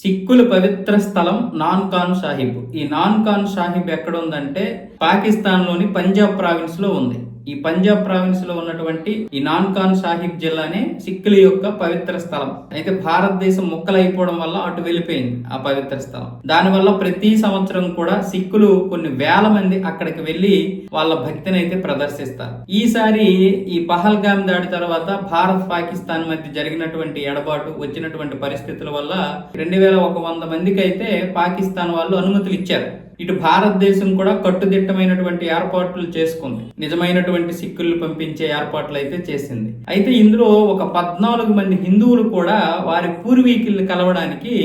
సిక్కుల పవిత్ర స్థలం నాన్ ఖాన్ సాహిబ్ ఈ నాన్ ఖాన్ సాహిబ్ ఎక్కడ ఉందంటే పాకిస్తాన్లోని పంజాబ్ ప్రావిన్స్లో ఉంది. ఈ పంజాబ్ ప్రావిన్స్లో ఉన్నటువంటి ఈ నాన్కాన్ సాహిబ్ జిల్లానే సిక్కుల యొక్క పవిత్ర స్థలం. అయితే భారతదేశం ముక్కలైపోవడం వల్ల అటు వెళ్ళిపోయింది ఆ పవిత్ర స్థలం. దానివల్ల ప్రతి సంవత్సరం కూడా సిక్కులు కొన్ని వేల మంది అక్కడికి వెళ్ళి వాళ్ళ భక్తిని అయితే ప్రదర్శిస్తారు. ఈసారి ఈ పహల్గామ్ దాడి తర్వాత భారత్ పాకిస్తాన్ మధ్య జరిగినటువంటి ఎడబాటు వచ్చినటువంటి పరిస్థితుల వల్ల రెండు వేల ఒక వంద మందికి అయితే పాకిస్తాన్ వాళ్ళు అనుమతులు ఇచ్చారు. ఇటు భారతదేశం కూడా కట్టుదిట్టమైనటువంటి ఏర్పాట్లు చేసుకుంది. నిజమైనటువంటి సిక్కులు పంపించే ఏర్పాట్లు అయితే చేసింది. అయితే ఇందులో ఒక పద్నాలుగు మంది హిందువులు కూడా వారి పూర్వీకుల్ని కలవడానికి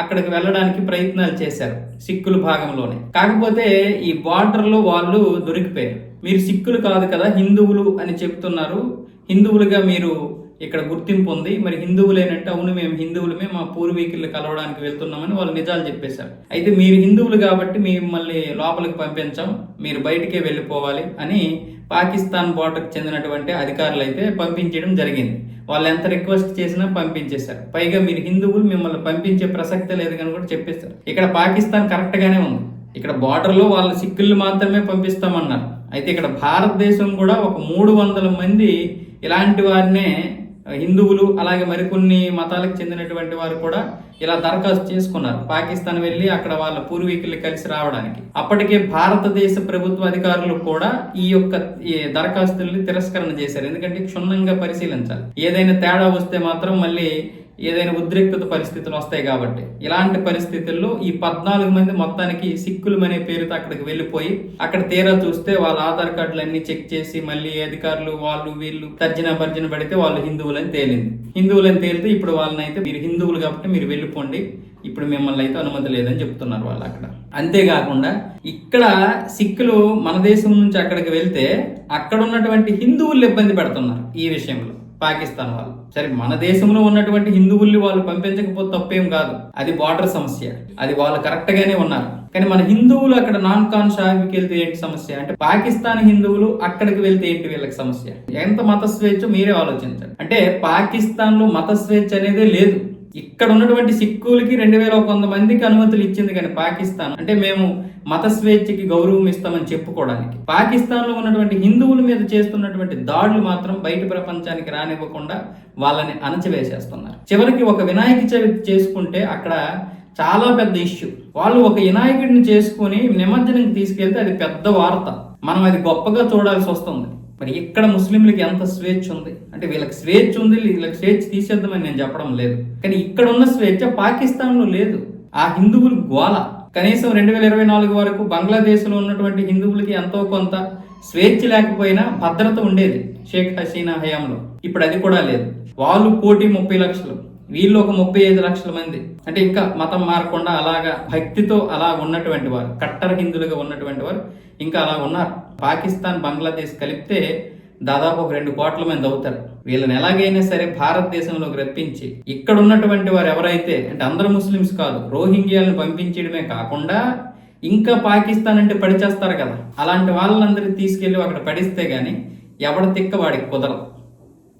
అక్కడికి వెళ్ళడానికి ప్రయత్నాలు చేశారు సిక్కుల భాగంలోనే. కాకపోతే ఈ బార్డర్లో వాళ్ళు దొరికిపోయారు. మీరు సిక్కులు కాదు కదా హిందువులు అని చెప్తున్నారు. హిందువులుగా మీరు ఇక్కడ గుర్తింపు ఉంది. మరి హిందువులేనంటే అవును మేము హిందువులమే మా పూర్వీకులు కలవడానికి వెళ్తున్నామని వాళ్ళు నిజాలు చెప్పేశారు. అయితే మీరు హిందువులు కాబట్టి మిమ్మల్ని లోపలికి పంపించాం. మీరు బయటికే వెళ్ళిపోవాలి అని పాకిస్తాన్ బోర్డర్కి చెందినటువంటి అధికారులు అయితే పంపించడం జరిగింది. వాళ్ళు ఎంత రిక్వెస్ట్ చేసినా పంపించేశారు. పైగా మీరు హిందువులు మిమ్మల్ని పంపించే ప్రసక్తి లేదు కానీ కూడా చెప్పేశారు. ఇక్కడ పాకిస్తాన్ కరెక్ట్గానే ఉంది. ఇక్కడ బార్డర్లో వాళ్ళ సిక్కులు మాత్రమే పంపిస్తామన్నారు. అయితే ఇక్కడ భారతదేశం కూడా ఒక మూడు వందల మంది ఇలాంటి వారినే హిందువులు అలాగే మరికొన్ని మతాలకు చెందినటువంటి వారు కూడా ఇలా దరఖాస్తు చేసుకున్నారు. పాకిస్తాన్ వెళ్ళి అక్కడ వాళ్ళ పూర్వీకులు కలిసి రావడానికి. అప్పటికే భారతదేశ ప్రభుత్వ అధికారులు కూడా ఈ యొక్క దరఖాస్తుల్ని తిరస్కరణ చేశారు. ఎందుకంటే క్షుణ్ణంగా పరిశీలించాలి. ఏదైనా తేడా వస్తే మాత్రం మళ్ళీ ఏదైనా ఉద్రిక్తత పరిస్థితులు వస్తాయి కాబట్టి. ఇలాంటి పరిస్థితుల్లో ఈ పద్నాలుగు మంది మొత్తానికి సిక్కులు అనే పేరుతో అక్కడికి వెళ్ళిపోయి అక్కడ తీరా చూస్తే వాళ్ళ ఆధార్ కార్డులు అన్ని చెక్ చేసి మళ్ళీ అధికారులు వాళ్ళు వీళ్ళు తర్జన భర్జన పడితే వాళ్ళు హిందువులని తేలింది. హిందువులని తేలితే ఇప్పుడు వాళ్ళని అయితే మీరు హిందువులు కాబట్టి మీరు వెళ్ళిపోండి. ఇప్పుడు మిమ్మల్ని అయితే అనుమతి లేదని చెప్తున్నారు వాళ్ళు అక్కడ. అంతేకాకుండా ఇక్కడ సిక్కులు మన దేశం నుంచి అక్కడికి వెళ్తే అక్కడ ఉన్నటువంటి హిందువులు ఇబ్బంది పెడుతున్నారు ఈ విషయంలో. పాకిస్తాన్ వాళ్ళు. సరే మన దేశంలో ఉన్నటువంటి హిందువుల్ని వాళ్ళు పంపించకపోతే తప్పేం కాదు. అది బార్డర్ సమస్య. అది వాళ్ళు కరెక్ట్ గానే ఉన్నారు. కానీ మన హిందువులు అక్కడ నాన్ ఖాన్ షాహిబ్కి వెళ్తే ఏంటి సమస్య? అంటే పాకిస్తాన్ హిందువులు అక్కడికి వెళ్తే ఏంటి వీళ్ళకి సమస్య? ఎంత మత స్వేచ్ఛ మీరే ఆలోచించండి. అంటే పాకిస్తాన్లో మత స్వేచ్ఛ అనేదే లేదు. ఇక్కడ ఉన్నటువంటి సిక్కులకి రెండు వేల ఒక వంద మందికి అనుమతులు ఇచ్చింది కానీ పాకిస్తాన్. అంటే మేము మత స్వేచ్ఛకి గౌరవం ఇస్తామని చెప్పుకోవడానికి. పాకిస్తాన్లో ఉన్నటువంటి హిందువుల మీద చేస్తున్నటువంటి దాడులు మాత్రం బయట ప్రపంచానికి రానివ్వకుండా వాళ్ళని అణచివేసేస్తున్నారు. చివరికి ఒక వినాయక చవితి చేసుకుంటే అక్కడ చాలా పెద్ద ఇష్యూ. వాళ్ళు ఒక వినాయకుడిని చేసుకుని నిమజ్జనం తీసుకెళ్తే అది పెద్ద వార్త. మనం అది గొప్పగా చూడాల్సి వస్తుంది. మరి ఇక్కడ ముస్లింలకి ఎంత స్వేచ్ఛ ఉంది? అంటే వీళ్ళకి స్వేచ్ఛ ఉంది వీళ్ళకి స్వేచ్ఛ తీసేద్దామని నేను చెప్పడం లేదు. కానీ ఇక్కడ ఉన్న స్వేచ్ఛ పాకిస్తాన్లో లేదు. ఆ హిందువులు గోల. కనీసం రెండు వేల ఇరవై నాలుగు వరకు బంగ్లాదేశ్లో ఉన్నటువంటి హిందువులకి ఎంతో కొంత స్వేచ్ఛ లేకపోయినా భద్రత ఉండేది షేక్ హసీనా హయాంలో. ఇప్పుడు అది కూడా లేదు. వాళ్ళు కోటి ముప్పై లక్షలు. వీళ్ళు ఒక ముప్పై ఐదు లక్షల మంది. అంటే ఇంకా మతం మారకుండా అలాగా భక్తితో అలా ఉన్నటువంటి వారు కట్టర హిందువులుగా ఉన్నటువంటి వారు ఇంకా అలా ఉన్నారు. పాకిస్తాన్ బంగ్లాదేశ్ కలిపితే దాదాపు ఒక రెండు కోట్ల మంది అవుతారు. వీళ్ళని ఎలాగైనా సరే భారతదేశంలోకి రప్పించి ఇక్కడ ఉన్నటువంటి వారు ఎవరైతే అంటే అందరు ముస్లిమ్స్ కాదు రోహింగ్యాలను పంపించడమే కాకుండా ఇంకా పాకిస్తాన్ అంటే పడిచేస్తారు కదా. అలాంటి వాళ్ళందరినీ తీసుకెళ్ళి అక్కడ పడిస్తే గానీ ఎవడ తిక్క వాడికి కుదరదు.